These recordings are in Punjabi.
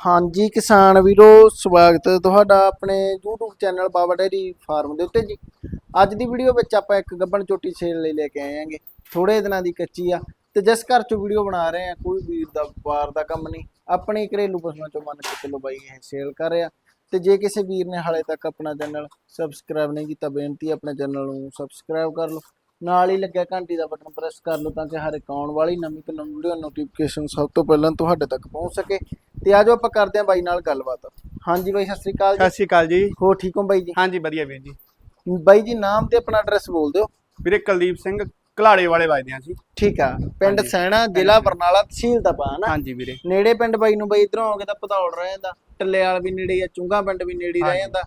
ਹਾਂਜੀ ਕਿਸਾਨ ਵੀਰੋ, ਸਵਾਗਤ ਹੈ ਤੁਹਾਡਾ ਆਪਣੇ YouTube channel Baba dairy farm ਦੇ ਉੱਤੇ ਜੀ। ਅੱਜ ਦੀ ਵੀਡੀਓ ਵਿੱਚ ਆਪਾਂ ਇੱਕ ਗੱਬਣ ਚੋਟੀ ਸੇਲ ਲਈ ਲੈ ਕੇ ਆਏ ਆਂਗੇ ਥੋੜੇ ਦਿਨਾਂ ਦੀ ਕੱਚੀ ਆ ਤੇ ਜਿਸ ਘਰ ਚੋਂ ਵੀਡੀਓ ਬਣਾ ਰਹੇ ਆ, ਕੋਈ ਵੀਰ ਦਾ ਵਪਾਰ ਦਾ ਕੰਮ ਨਹੀਂ। ਆਪਣੇ ਘਰੇਲੂ ਪਸ਼ੂਆਂ ਚੋਂ ਮੰਨ ਕੇ ਚੱਲੋ ਬਾਈ ਇਹ ਸੇਲ ਕਰ ਰਿਹਾ। ਤੇ ਜੇ ਕਿਸੇ ਵੀਰ ਨੇ ਹਾਲੇ ਤੱਕ ਆਪਣਾ ਚੈਨਲ ਸਬਸਕ੍ਰਾਈਬ ਨਹੀਂ ਕੀਤਾ, ਬੇਨਤੀ ਆਪਣੇ ਚੈਨਲ ਨੂੰ ਸਬਸਕ੍ਰਾਈਬ ਕਰ ਲਓ। ਨਾਲ ਹੀ ਲੱਗਿਆ ਘੰਟੀ ਦਾ ਬਟਨ ਪ੍ਰੈਸ ਕਰ ਲਓ ਤਾਂ ਕਿ ਹਰ ਇੱਕ ਆਉਣ ਵਾਲੀ ਨਵੀਂ ਤੋਂ ਨਵੀਂ ਵੀਡੀਓ ਨੋਟੀਫਿਕੇਸ਼ਨ ਸਭ ਤੋਂ ਪਹਿਲਾਂ ਤੁਹਾਡੇ ਤੱਕ ਪਹੁੰਚ ਸਕੇ। ਤੇ ਆਜੋ ਆਪਾਂ ਕਰਦੇ ਹਾਂ ਬਾਈ ਨਾਲ ਗੱਲਬਾਤ। ਹਾਂਜੀ ਬਾਈ ਸਤਿ ਸ੍ਰੀ ਅਕਾਲ ਜੀ। ਸਤਿ ਸ਼੍ਰੀ ਅਕਾਲ ਜੀ। ਹੋ ਠੀਕ ਹੋ ਬਾਈ ਜੀ? ਹਾਂਜੀ ਵਧੀਆ ਵੀਰ ਜੀ। ਬਾਈ ਜੀ ਨਾਮ ਤੇ ਆਪਣਾ ਐਡਰੈਸ ਬੋਲ ਦਿਓ। ਵੀਰੇ ਕੁਲਦੀਪ ਸਿੰਘ ਘਲਾੜੇ ਵਾਲੇ ਵੱਜਦੇ ਆ ਸੀ ਠੀਕ ਆ ਪਿੰਡ ਸੈਣਾ ਜ਼ਿਲ੍ਹਾ ਬਰਨਾਲਾ ਤਹਿਸੀਲ ਦਾ ਪਾ ਨਾ ਹਾਂਜੀ ਵੀਰੇ। ਨੇੜੇ ਪਿੰਡ ਬਾਈ ਨੂੰ ਬਾਈ ਇਧਰੋਂ ਆਓਗੇ ਤਾਂ ਪਧੌੜ ਰਹਿ ਜਾਂਦਾ। ਟੱਲੇ ਵਾਲ ਵੀ ਨੇੜੇ ਆ ਚੁੰਗਾ ਪਿੰਡ ਵੀ ਨੇੜੇ ਹੀ ਰਹਿ ਹਾਂਜੀ। ਜਾਂਦਾ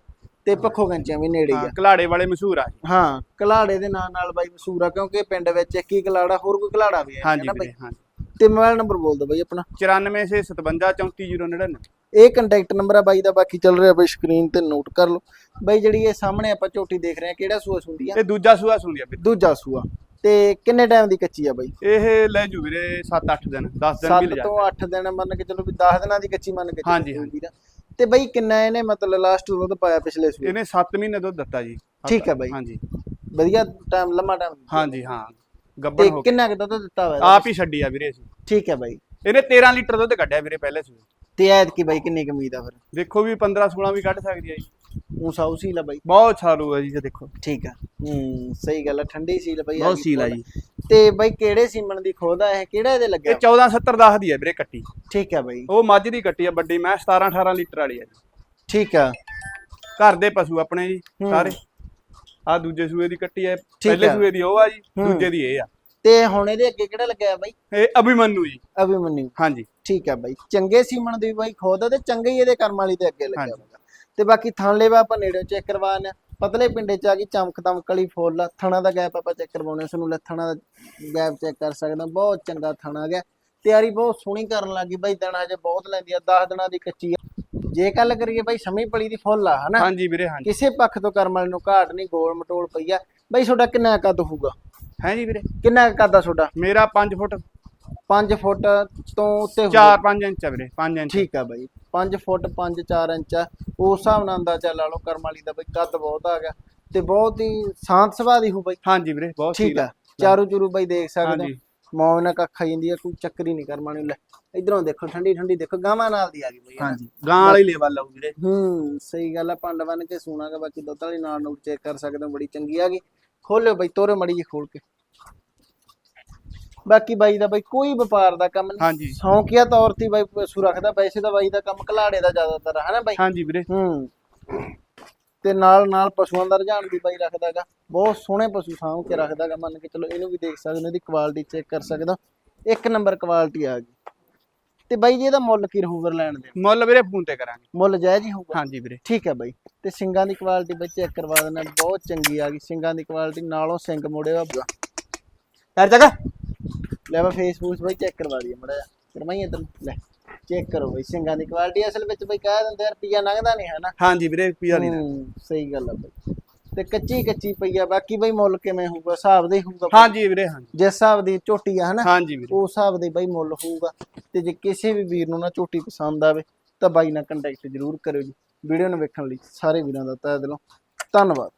ਤੇ ਪੱਖੋ ਗੰਚਿਆਂ ਵੀ ਨੇੜੇ ਹੀ ਹਾਂ ਆ ਘਲਾੜੇ ਵਾਲੇ ਮਸ਼ਹੂਰ ਆ ਜੀ। ਹਾਂ ਕਲਾੜੇ ਦੇ ਨਾਂ ਨਾਲ ਬਾਈ ਮਸ਼ਹੂਰ ਆ ਕਿਉਂਕਿ ਪਿੰਡ ਵਿੱਚ ਇੱਕ ਹੀ ਕਲਾੜਾ ਹੋਰ ਕੋਈ ਕਲਾੜਾ ਵੀ ਹੈ ਹਾਂਜੀ ਨਾ ਬਾਈ। ਵੀਰੇ ਹਾਂਜੀ। ਤੇ ਮੋਬਾਈਲ ਨੰਬਰ ਬੋਲ ਦਿਓ ਬਾਈ ਆਪਣਾ। 9457 ਇਹ ਕੰਟੈਕਟ ਨੰਬਰ ਆ ਬਾਈ ਦਾ ਬਾਕੀ ਚੱਲ ਰਿਹਾ ਬਾਈ ਸਕਰੀਨ ਤੇ ਨੋਟ ਕਰ ਲਓ। ਬਾਈ ਜਿਹੜੀ ਇਹ ਸਾਹਮਣੇ ਆਪਾਂ ਝੋਟੀ ਦੇਖ ਰਹੇ ਆ ਕਿਹੜਾ ਸੂਆ ਸੁੰਦੀ ਆ? ਇਹ ਦੂਜਾ ਸੂਆ ਸੁਣਦੀ ਆ ਵੀਰੇ। ਦੂਜਾ ਸੂਆ। ਤੇ ਕਿੰਨੇ ਟਾਈਮ ਦੀ ਕੱਚੀ ਆ ਬਾਈ? ਇਹ ਲੈ ਜੂ ਵੀਰੇ 7-8 ਦਿਨ 10 ਦਿਨ ਵੀ 7 ਲੈ ਤੋਂ ਜਾ 8 ਦਿਨ ਮੰਨ ਕੇ ਚਲੋ ਵੀ 10 ਦਿਨਾਂ ਦੀ ਕੱਚੀ ਮੰਨ ਕੇ ਚੱਲੋ ਹਾਂਜੀ, ਨਾ। ਤੇ ਬਾਈ ਕਿੰਨਾ ਇਹਨੇ ਮਤਲਬ ਲਾਸਟ ਦੁੱਧ ਪਾਇਆ ਪਿਛਲੇ ਸੂਏ? ਇਹਨੇ 7 ਮਹੀਨੇ ਦੁੱਧ ਦਿੱਤਾ ਜੀ। ਠੀਕ ਹੈ ਬਾਈ। ਹਾਂਜੀ। ਵਧੀਆ ਟਾਈਮ ਲੰਮਾ ਟਾਈਮ ਹਾਂਜੀ ਹਾਂ। ਤੇ ਗੱਬਣ ਹੋ ਗਿਆ ਕਿੰਨਾ ਕੁ ਦੁੱਧ ਦਿੱਤਾ ਹੋਇਆ ਇਹਦਾ? ਆਪ ਹੀ ਛੱਡੀ ਆ ਵੀਰੇ ਅਸੀਂ। ਠੀਕ ਹੈ ਬਾਈ। ਇਹਨੇ 13 ਲੀਟਰ ਦੁੱਧ ਕੱਢਿਆ ਵੀਰੇ ਪਹਿਲੇ ਸੂਏ ਤੇ ਐਤ ਕੀ ਬਾਈ ਕਿੰਨੀ ਕੁ ਉਮੀਦ ਆ ਫਿਰ? ਦੇਖੋ ਵੀ 15-16 ਵੀ ਕੱਢ ਸਕਦੀ ਆ ਜੀ। ਉਹ ਸਾਊ ਸੀਲ ਆ ਬਾਈ। ਬਹੁਤ ਛਾਲੂ ਆ ਜੀ ਇਹ ਦੇਖੋ। ਠੀਕ ਆ। ਹੂੰ ਸਹੀ ਗੱਲ ਆ ਠੰਡੀ ਸੀਲ ਬਾਈ ਬਹੁਤ ਸੀਲ ਆ। ਜੀ। ਤੇ ਬਾਈ ਕਿਹੜੇ ਸੀਮਨ ਦੀ ਖੋਦ ਆ ਇਹ? ਕਿਹੜਾ ਇਹਦੇ ਇਹ ਲੱਗਿਆ 1470 10 ਦੀ ਆ ਵੀਰੇ ਕੱਟੀ। ਠੀਕ ਆ ਬਾਈ। ਉਹ ਮੱਝ ਦੀ ਕੱਟੀ ਆ ਵੱਡੀ ਮੈਂ 17-18 ਲੀਟਰ ਵਾਲੀ ਆ ਜੀ। ਠੀਕ ਆ। ਘਰ ਦੇ ਪਸ਼ੂ ਆਪਣੇ ਜੀ ਹੂੰ। ਸਾਰੇ। ਆ ਦੂਜੇ ਸੂਏ ਦੀ ਕੱਟੀ ਹੈ ਪਹਿਲੇ ਹੈ। ਸੂਏ ਦੀ ਉਹ ਆ ਜੀ ਹੂੰ। ਦੂਜੇ ਦੀ ਇਹ ਆ। ਤੇ ਹੁਣ ਇਹਦੇ ਅੱਗੇ ਕਿਹੜਾ ਲੱਗਿਆ ਬਾਈ? ਇਹ ਅਭਿਮਨੂ ਜੀ। ਅਭਿਮਨਿਊ ਹਾਂਜੀ। ਠੀਕ ਆ ਬਾਈ। ਚੰਗੇ ਸੀਮਨ ਦੀ ਬਾਈ ਖੋਦ ਤੇ ਚੰਗੇ ਹੀ ਇਹਦੇ ਕਰਮ ਵਾਲੀ ਦੇ ਅੱਗੇ ਲੱਗਿਆ। ਹੋਗਾ ਤੇ ਬਾਕੀ ਥਣ ਲੇਵਾ ਆਪਾਂ ਨੇੜੇ ਚੈੱਕ ਕਰਵਾਉਣਾ ਪਤਲੇ ਪਿੰਡੇ ਚ ਆ ਗਈ ਚਮਕ ਦਮਕ ਵਾਲੀ ਫੁੱਲ। ਥਣਾ ਦਾ ਗੈਪ ਆਪਾਂ ਚੈੱਕ ਕਰਵਾਉਣਾ ਤੁਹਾਨੂੰ ਲੈ ਥਣਾ ਦਾ ਗੈਪ ਚੈੱਕ ਕਰ ਸਕਦਾ ਬਹੁਤ ਚੰਗਾ ਥਣਾ ਗਿਆ। ਤਿਆਰੀ ਬਹੁਤ ਸੋਹਣੀ ਕਰਨ ਲੱਗੀ ਬਾਈ। ਦਿਨ ਹਜੇ ਬਹੁਤ ਲੈਂਦੀ ਆ। 10 ਦਿਨਾਂ ਦੀ ਕੱਚੀ ਜੇ ਗੱਲ ਕਰੀਏ ਬਾਈ ਸਮੀ ਪਲੀ ਦੀ ਫੁੱਲ ਆ ਹਨਾ? ਹਾਂਜੀ ਵੀਰੇ ਹਾਂਜੀ। ਕਿਸੇ ਪੱਖ ਤੋਂ ਕਰਮ ਵਾਲੇ ਨੂੰ ਘਾਟ ਨਹੀਂ ਗੋਲ ਮਟੋਲ ਪਈ ਆ। ਬਾਈ ਤੁਹਾਡਾ ਕਿੰਨਾ ਕੱਦ ਹੋਊਗਾ? ਹੈ ਜੀ ਵੀਰੇ। ਕਿੰਨਾ ਕੱਦ ਆ ਤੁਹਾਡਾ? ਮੇਰਾ 5 ਫੁੱਟ। 5 ਫੁੱਟ ਤੋਂ ਉੱਤੇ ਹੋਊਗਾ। 4-5 ਇੰਚ ਆ ਵੀਰੇ 5 ਇੰਚ। ਠੀਕ ਆ ਬਾਈ। 5 ਫੁੱਟ 5 4 ਇੰਚ ਆ। ਉਸ ਹਿਸਾਬ ਨਾਲ ਅੰਦਾਜ਼ਾ ਲਾ ਲਓ ਕਰਮ ਵਾਲੀ ਦਾ ਬਾਈ ਕੱਦ ਬਹੁਤ ਆ ਗਿਆ। ਤੇ ਬਹੁਤ ਹੀ ਸ਼ਾਂਤ ਸੁਭਾਅ ਦੀ ਹੋ ਬਾਈ। ਹਾਂਜੀ ਵੀਰੇ ਬਹੁਤ ਠੀਕ ਆ। ਚਾਰੂ ਚੂਰੂ ਬਾਈ ਦੇਖ ਸਕਦੇ। ਹੋ। ਮੌਜ ਨਾਲ ਕੱਖ ਖਾਈ ਜਾਂਦੀ ਆ ਕੋਈ ਚੱਕਰ ਹੀ ਨਹੀਂ ਕਰਮ ਨੂੰ ਲੈ ਇਧਰੋਂ ਦੇਖੋ ਠੰਡੀ ਠੰਡੀ ਦੇਖੋ ਗਾਵਾਂ ਨਾਲ ਦੀ ਆ ਗਈ ਬਾਈ। ਹਾਂਜੀ ਗਾਂ ਵਾਲੀ ਲੈਵਲ ਲਾਉ ਵੀਰੇ। ਹੂੰ ਸਹੀ ਗੱਲ ਆ ਬਨ ਕੇ ਸੋਣਾਗਾ ਬਾਕੀ ਦੁੱਧ ਵਾਲੀ ਨਾਲ ਨੂੰ ਚੈੱਕ ਕਰ ਸਕਦੇ ਹੋ ਬੜੀ ਚੰਗੀ ਆ ਗਈ। ਖੋਲਿਓ ਬਾਈ ਤੋਰੇ ਮੜੀ ਜੀ ਖੋਲ ਕੇ। ਬਾਕੀ ਬਾਈ ਦਾ ਬਾਈ ਕੋਈ ਵਪਾਰ ਦਾ ਕੰਮ ਨਹੀਂ। ਸ਼ੌਂਕੀਆ ਤੌਰ ਤੇ ਬਾਈ ਪਸ਼ੂ ਰੱਖਦਾ ਵੈਸੇ ਤਾਂ ਬਾਈ ਦਾ ਕੰਮ ਘਲਾੜੇ ਦਾ ਜ਼ਿਆਦਾਤਰ ਹੈ ਨਾ ਬਾਈ? ਹਾਂਜੀ ਵੀਰੇ। ਹੂੰ। ਤੇ ਨਾਲ ਨਾਲ ਪਸ਼ੂਆਂ ਦਾ ਰੁਝਾਨ ਵੀ ਬਾਈ ਰੱਖਦਾਗਾ ਬਹੁਤ ਸੋਹਣੇ ਪਸ਼ੂ ਸਾਂਭ ਕੇ ਰੱਖਦਾਗਾ ਮੰਨ ਕੇ ਚਲੋ ਇਹਨੂੰ ਵੀ ਦੇਖ ਸਕਦੇ ਹੋ ਇਹਦੀ ਕੁਆਲਿਟੀ ਚੈੱਕ ਕਰ ਸਕਦਾ। ਇੱਕ ਨੰਬਰ ਕੁਆਲਿਟੀ ਆ ਗਈ। ਤੇ ਬਾਈ ਜੀ ਇਹਦਾ ਮੁੱਲ ਕੀ ਰਹੂਗਾ ਲੈਣ ਦੇ? ਮੁੱਲ ਵੀਰੇ ਫੋਨ ਤੇ ਕਰਾਂਗੇ। ਮੁੱਲ ਜਾਇਜ਼ ਹੀ ਹੋਊਗਾ। ਹਾਂਜੀ ਵੀਰੇ। ਠੀਕ ਹੈ ਬਾਈ। ਤੇ ਸਿੰਗਾਂ ਦੀ ਕੁਆਲਿਟੀ ਵਿੱਚ ਚੈੱਕ ਕਰਵਾ ਦੇਣਾ ਬਹੁਤ ਚੰਗੀ ਆ ਗਈ। ਸਿੰਗਾਂ ਦੀ ਕੁਆਲਿਟੀ ਨਾਲੋਂ ਸਿੰਗ ਮੋੜੇ ਵਾ ਯਾਰ ਜਗਾ ਲੈ ਮੈਂ ਫੇਸਬੁੱਕ ਬਾਈ ਚੈੱਕ ਕਰਵਾ ਦਈਏ ਮੜਾ ਕਰਵਾਈ ਇਧਰ ਲੈ। ਚੈੱਕ ਕਰੋ ਬਾਈ ਸਿੰਗਾਂ ਦੀ ਕੁਆਲਿਟੀ ਅਸਲ ਵਿੱਚ ਬਾਈ ਕਹਿ ਦਿੰਦੇ ਆ ਰੁਪਈਆ ਲੰਘਦਾ ਨਹੀਂ ਹੈ ਨਾ? ਹਾਂਜੀ ਵੀਰੇ ਪੀਆ ਦੀ ਹੂੰ, ਸਹੀ ਗੱਲ ਆ ਬਾਈ। ਤੇ ਕੱਚੀ ਕੱਚੀ ਪਈ ਆ ਬਾਕੀ ਬਾਈ ਮੁੱਲ ਕਿਵੇਂ ਹੋਊਗਾ ਹਿਸਾਬ ਦੇ ਹੋਊਗਾ ਬਾਈ? ਹਾਂਜੀ ਵੀਰੇ ਹਾਂਜੀ। ਜਿਸ ਹਿਸਾਬ ਦੀ ਝੋਟੀ ਆ ਹਨਾ ਹਾਂਜੀ ਵੀਰੇ। ਉਸ ਹਿਸਾਬ ਦੇ ਬਾਈ ਮੁੱਲ ਹੋਊਗਾ। ਤੇ ਜੇ ਕਿਸੇ ਵੀ ਵੀਰ ਨੂੰ ਨਾ ਝੋਟੀ ਪਸੰਦ ਆਵੇ ਤਾਂ ਬਾਈ ਨਾਲ ਕੰਟੈਕਟ ਜ਼ਰੂਰ ਕਰਿਓ ਜੀ। ਵੀਡੀਓ ਨੂੰ ਵੇਖਣ ਲਈ ਸਾਰੇ ਵੀਰਾਂ ਦਾ ਤਹਿ ਦਿਲੋਂ ਧੰਨਵਾਦ।